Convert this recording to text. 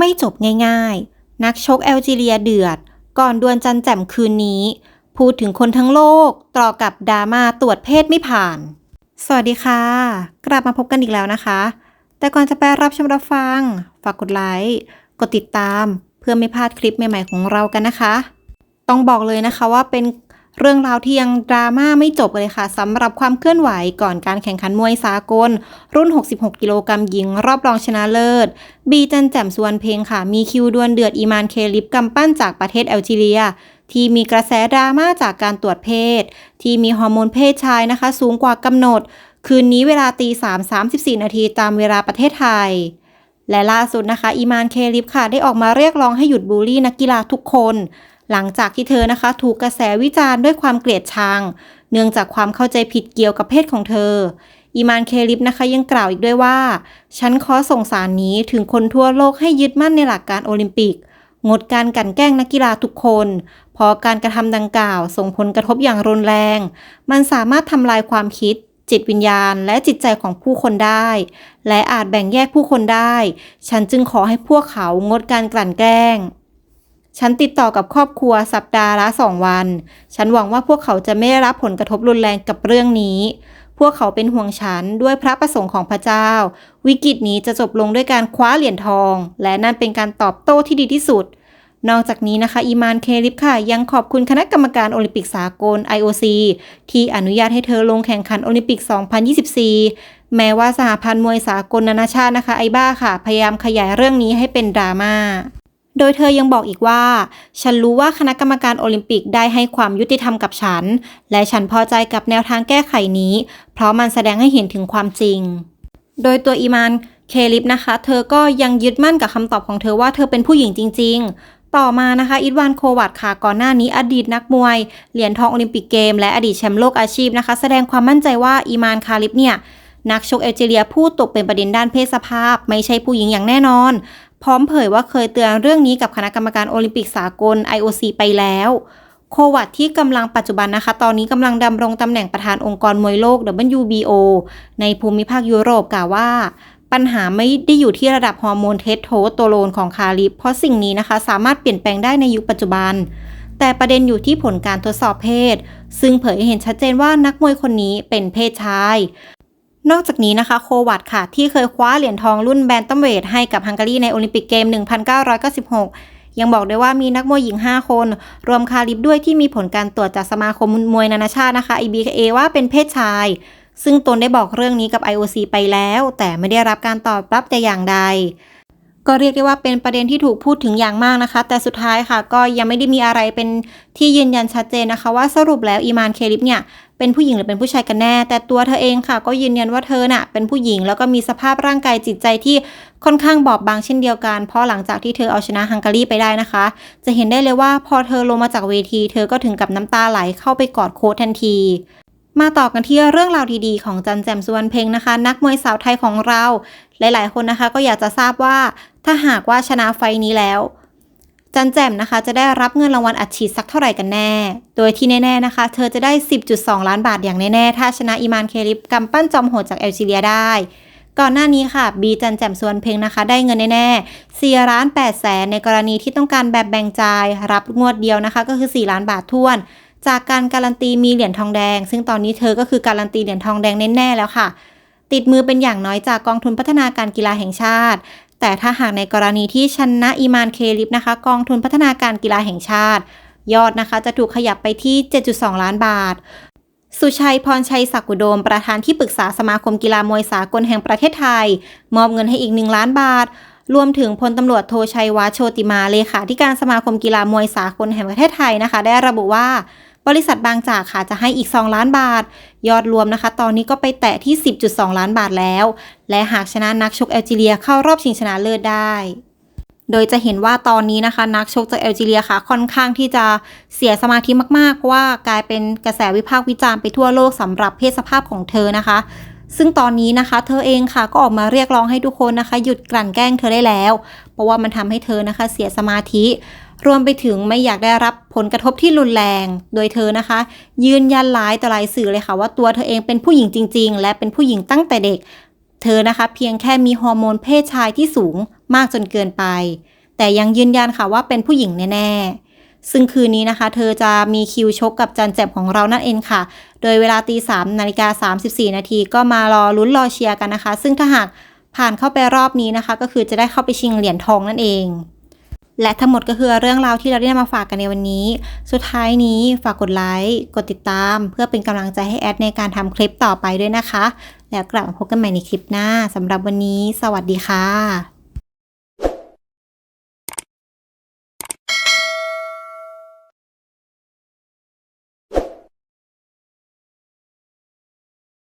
ไม่จบง่ายๆ นักชกแอลจีเรียเดือด ก่อนดวลจันแจ่มคืนนี้ พูดถึงคนทั้งโลกต่อกับดราม่าตรวจเพศไม่ผ่าน สวัสดีค่ะ กลับมาพบกันอีกแล้วนะคะ แต่ก่อนจะไปรับชมรับฟัง ฝากกดไลค์กดติดตาม เพื่อไม่พลาดคลิปใหม่ๆของเรากันนะคะ ต้องบอกเลยนะคะว่าเป็น เรื่องราวที่ยังดราม่าไม่จบเลยค่ะสำหรับความเคลื่อนไหวก่อนการแข่งขันมวยสากล รุ่น 66 กิโลกรัมหญิง รอบรองชนะเลิศ บีจันแจ่มสวนเพลงค่ะ มีคิวดวลเดือดอีมานเคลิปกำปั้นจากประเทศแอลจีเรีย ที่มีกระแสดราม่าจากการตรวจเพศ ที่มีฮอร์โมนเพศชายนะคะ สูงกว่ากำหนด คืนนี้เวลาตี3 34 นาทีตามเวลาประเทศไทยและล่าสุดนะคะ อีมานเคลิปค่ะ ได้ออกมาเรียกร้องให้หยุดบูลลี่นักกีฬาทุกคน หลังจากที่เธอนะคะ ถูกกระแสวิจารณ์ด้วยความเกลียดชัง เนื่องจากความเข้าใจผิดเกี่ยวกับเพศของเธอ อีมานเคลิปนะคะยังกล่าวอีกด้วยว่า ฉันขอส่งสารนี้ถึงคนทั่วโลกให้ยึดมั่นในหลักการโอลิมปิก งดการกลั่นแกล้งนักกีฬาทุกคนเพราะการกระทำดังกล่าวส่งผลกระทบอย่างรุนแรง มันสามารถทำลายความคิดจิตวิญญาณและจิตใจของผู้คนได้ และอาจแบ่งแยกผู้คนได้ ฉันจึงขอให้พวกเขางดการกลั่นแกล้ง ฉันติดต่อกับครอบครัวสัปดาห์ละสองวัน ฉันหวังว่าพวกเขาจะไม่ได้รับผลกระทบรุนแรงกับเรื่องนี้ พวกเขาเป็นห่วงฉันด้วยพระประสงค์ของพระเจ้า วิกฤตนี้จะจบลงด้วยการคว้าเหรียญทอง และนั่นเป็นการตอบโต้ที่ดีที่สุด นอกจากนี้นะคะ อีมานเคลิปค่ะ ยังขอบคุณคณะกรรมการโอลิมปิกสากล IOC ที่อนุญาตให้เธอลงแข่งขันโอลิมปิก 2024แม้ว่าสหพันธ์มวยสากลนานาชาตินะคะไอบ้าค่ะ พยายามขยายเรื่องนี้ให้เป็นดราม่า โดยเธอยังบอกอีกว่า ฉันรู้ว่าคณะกรรมการโอลิมปิกได้ให้ความยุติธรรมกับฉัน และฉันพอใจกับแนวทางแก้ไขนี้ เพราะมันแสดงให้เห็นถึงความจริง โดยตัวอีมานเคลิปนะคะ เธอก็ยังยึดมั่นกับคำตอบของเธอว่าเธอเป็นผู้หญิงจริง ๆ ต่อมานะคะอิดวานโควัตค่ะก่อนหน้านี้อดีตนักมวย เหรียญทองโอลิมปิกเกม และอดีตแชมป์โลกอาชีพนะคะ แสดงความมั่นใจว่าอีมานคาลิปเนี่ย นักชกเอลจีเรียพูดตกเป็นประเด็นด้านเพศสภาพ ไม่ใช่ผู้หญิงอย่างแน่นอน พร้อมเผยว่าเคยเตือนเรื่องนี้กับคณะกรรมการโอลิมปิกสากล IOC ไปแล้ว โควัตที่กำลังปัจจุบันนะคะ ตอนนี้กำลังดำรงตำแหน่งประธานองค์กรมวยโลก WBO ในภูมิภาคยุโรปกล่าวว่าปัญหาไม่ได้อยู่ที่ระดับฮอร์โมนเทสโทสเตอโรนของคาลิปเพราะสิ่งนี้นะคะ สามารถเปลี่ยนแปลงได้ในยุคปัจจุบัน แต่ประเด็นอยู่ที่ผลการทดสอบเพศ ซึ่งเผยให้เห็นชัดเจนว่านักมวยคนนี้เป็นเพศชาย นอกจากนี้นะคะโควัตค่ะ ที่เคยคว้าเหรียญทองรุ่นแบนตัมเวทให้กับฮังการีในโอลิมปิกเกม 1996 ยังบอกด้วยว่ามีนักมวยหญิง 5 คน รวมคาลิบด้วยที่มีผลการตรวจจากสมาคมมวยนานาชาตินะคะ IBKA ว่าเป็นเพศชาย ซึ่งตนได้บอกเรื่องนี้กับ IOC ไปแล้ว แต่ไม่ได้รับการตอบรับแต่อย่างใด ก็เรียกได้ว่าเป็นประเด็นที่ถูกพูดถึงอย่างมากนะคะ แต่สุดท้ายค่ะ ก็ยังไม่ได้มีอะไรเป็นที่ยืนยันชัดเจนนะคะ ว่าสรุปแล้วอีมานเคลิปเนี่ยเป็นผู้หญิงหรือเป็นผู้ชายกันแน่ แต่ตัวเธอเองค่ะ ก็ยืนยันว่าเธอน่ะเป็นผู้หญิงแล้วก็มีสภาพร่างกายจิตใจที่ค่อนข้างบอบบางเช่นเดียวกัน เพราะหลังจากที่เธอเอาชนะฮังการีไปได้นะคะ จะเห็นได้เลยว่าพอเธอลงมาจากเวที เธอก็ถึงกับน้ำตาไหลเข้าไปกอดโค้ชทันที มาต่อกันที่เรื่องราวดีๆ ของจันแจมสุวรรณเพ็งนะคะ นักมวยสาวไทยของเราหลาย ๆ คนนะคะก็อยากจะทราบว่า ถ้าหากว่าชนะไฟนี้แล้ว จันแจ่มนะคะ จะได้รับเงินรางวัลอัดฉีดสักเท่าไหร่กันแน่ โดยที่แน่ๆนะคะ เธอจะได้ 10.2 ล้านบาทอย่างแน่ๆ ถ้าชนะอีมานเคลิปกำปั้นจอมโหดจากแอลจีเรียได้ ก่อนหน้านี้ค่ะ บีจันแจ่มสวนเพ็งนะคะ ได้เงินแน่ๆ4ล้าน8แสนในกรณีที่ต้องการแบบแบ่งจ่ายรับงวดเดียวนะคะ ก็คือ 4 ล้านบาทท้วนจากการการันตีมีเหรียญทองแดง ซึ่งตอนนี้เธอก็คือการันตีเหรียญทองแดงแน่ๆแล้วค่ะ ติดมือเป็นอย่างน้อยจากกองทุนพัฒนาการกีฬาแห่งชาติ แต่ถ้าหากในกรณีที่ชนะอีมานเคลิปนะคะ กองทุนพัฒนาการกีฬาแห่งชาติ ยอดนะคะจะถูกขยับไปที่ 7.2 ล้านบาท สุชัยพรชัยศักดิ์อุดม ประธานที่ปรึกษาสมาคมกีฬามวยสากลแห่งประเทศไทย มอบเงินให้อีก 1 ล้านบาท รวมถึงพลตำรวจโทชัยวาโชติมาเลขาธิการสมาคมกีฬามวยสากลแห่งประเทศไทยนะคะ ได้ระบุว่า บริษัทบางจากค่ะจะให้อีก 2 ล้านบาท ยอดรวมนะคะ ตอนนี้ก็ไปแตะที่ 10.2 ล้านบาทแล้ว และหากชนะนักชกแอลจีเรียเข้ารอบชิงชนะเลิศได้โดยจะเห็นว่าตอนนี้นะคะ นักชกจากแอลจีเรียค่ะ ค่อนข้างที่จะเสียสมาธิมากๆ เพราะว่ากลายเป็นกระแสวิพากษ์วิจารณ์ไปทั่วโลกสำหรับเพศสภาพของเธอนะคะ ซึ่งตอนนี้นะคะ เธอเองค่ะก็ออกมาเรียกร้องให้ทุกคนนะคะ หยุดกลั่นแกล้งเธอได้แล้ว เพราะว่ามันทำให้เธอนะคะเสียสมาธิ รวมไปถึงไม่อยากได้รับผลกระทบที่รุนแรง โดยเธอนะคะ ยืนยันหลายต่อหลายสื่อเลยค่ะ ว่าตัวเธอเองเป็นผู้หญิงจริง ๆ และเป็นผู้หญิงตั้งแต่เด็ก เธอนะคะ เพียงแค่มีฮอร์โมนเพศชายที่สูงมากจนเกินไป แต่ยังยืนยันค่ะว่าเป็นผู้หญิงแน่ๆ ซึ่งคืนนี้นะคะ เธอจะมีคิวชกกับจันแจบของเรานั่นเองค่ะ โดยเวลาตีสามนาฬิกา34นาทีก็มารอลุ้นรอเชียร์กันนะคะ ซึ่งถ้าหากผ่านเข้าไปรอบนี้นะคะ ก็คือจะได้เข้าไปชิงเหรียญทองนั่นเอง และทั้งหมดก็คือเรื่องราวที่เราได้นำมาฝากกันในวันนี้ สุดท้ายนี้ฝากกดไลค์กดติดตาม เพื่อเป็นกำลังใจให้แอดในการทำคลิปต่อไปด้วยนะคะ แล้วกลับมาพบกันใหม่ในคลิปหน้าสำหรับวันนี้ สวัสดีค่ะ